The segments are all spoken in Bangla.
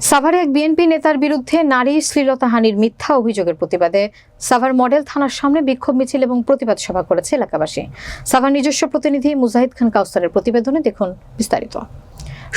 সাভারে এক বিএনপি নেতার বিরুদ্ধে নারী শ্লীলতাহানির মিথ্যা অভিযোগের প্রতিবাদে সাভার মডেল থানার সামনে বিক্ষোভ মিছিল এবং প্রতিবাদ সভা করেছে এলাকাবাসী। সাভার নিজস্ব প্রতিনিধি মুজাহিদ খান কাউসারের প্রতিবেদনে দেখুন বিস্তারিত।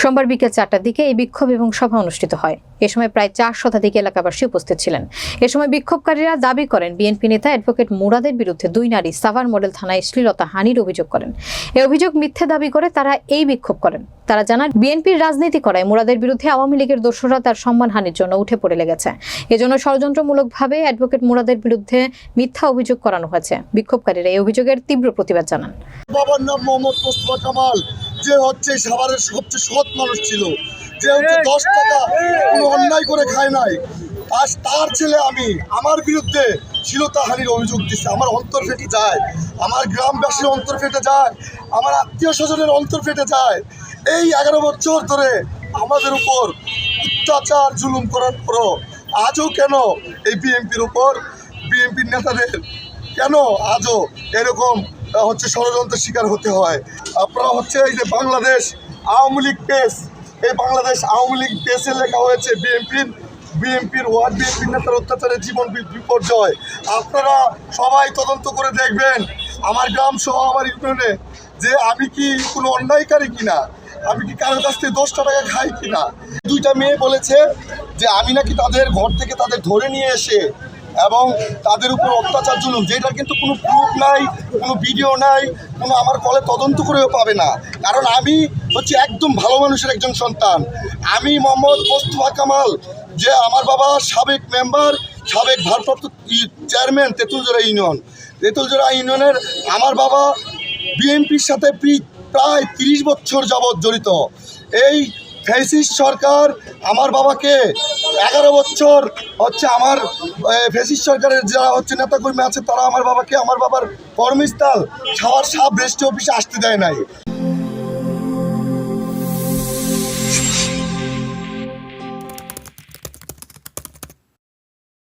সোমবার বিকেল চারটার দিকে এই বিক্ষোভ এবং সভা অনুষ্ঠিত হয়। এ সময় প্রায় চার শতাধিক এলাকাবাসী উপস্থিত ছিলেন। এ সময় বিক্ষোভকারীরা দাবি করেন, বিএনপি নেতা অ্যাডভোকেট মুরাদের বিরুদ্ধে দুই নারী সাভার মডেল থানায় শ্লীলতা হানির অভিযোগ করেন। এ অভিযোগ মিথ্যে দাবি করে তারা এই বিক্ষোভ করেন। তারা জানান বিএনপির রাজনীতি করায় মুরাদের বিরুদ্ধে আওয়ামী লীগের দোষরা তার সম্মানহানির জন্য উঠে পড়ে লেগেছে। এজন্য ষড়যন্ত্রমূলকভাবে অ্যাডভোকেট মুরাদের বিরুদ্ধে মিথ্যা অভিযোগ করানো হয়েছে। বিক্ষোভকারীরা এই অভিযোগের তীব্র প্রতিবাদ জানান। বাবার নাম মোহাম্মদ মোস্তফা কামাল যে হচ্ছে সাভারের সবচেয়ে সৎ মানুষ ছিল যে হচ্ছে দশ টাকা কোনো অন্যায় করে খায় নাই। আজ তার ছেলে আমি আমার বিরুদ্ধে শিলতাহানির অভিযোগ দিচ্ছে আমার অন্তর ফেটে যায় আমার গ্রামবাসীর অন্তর ফেটে যায় আমার আত্মীয় স্বজনের অন্তর ফেটে যায়। এই এগারো বছর ধরে আমাদের উপর অত্যাচার জুলুম করার পরও আজও কেন এই বিএনপির উপর বিএনপির নেতাদের কেন আজও এরকম হচ্ছে ষড়যন্ত্রের শিকার হতে হয়? আপনারা হচ্ছে এই যে বাংলাদেশ আওয়ামী লীগ পেস, এই বাংলাদেশ আওয়ামী লীগ পেসে লেখা হয়েছে বিএনপির বিএনপির ওয়ার্ড, বিএনপির নেতার অত্যাচারে জীবন বিপর্যয়। আপনারা সবাই তদন্ত করে দেখবেন, আমার গ্রাম সহ আমার ইউনিয়নে, যে আমি কি কোনো অন্যায়কারী কিনা? আমি কি কারোর কাছ থেকে দশটা টাকা খাই কিনা? দুইটা মেয়ে বলেছে যে আমি নাকি তাদের ঘর থেকে তাদের ধরে নিয়ে এসে এবং তাদের উপর অত্যাচার জুলুম, যেটার কিন্তু কোনো প্রুফ নাই, কোনো ভিডিও নাই, কোনো আমার কলে তদন্ত করেও পাবে না। কারণ আমি হচ্ছে একদম ভালো মানুষের একজন সন্তান। আমি মোহাম্মদ মোস্তফা কামাল, যে আমার বাবা সাবেক মেম্বার সাবেক ভারপ্রাপ্ত চেয়ারম্যান তেঁতুলজোড়া ইউনিয়ন। তেঁতুলজোড়া ইউনিয়নের আমার বাবা বিএনপির সাথে প্রি- প্রায় তিরিশ বছর যাবৎ জড়িত। এই ফেসিস সরকার আমার বাবাকে এগারো বছর হচ্ছে আমার ফেসিস সরকারের যারা হচ্ছে নেতাকর্মী আছে, তারা আমার বাবাকে, আমার বাবার কর্মস্থল খাওয়ার সাব রেস্ট অফিসে আসতে দেয় নাই।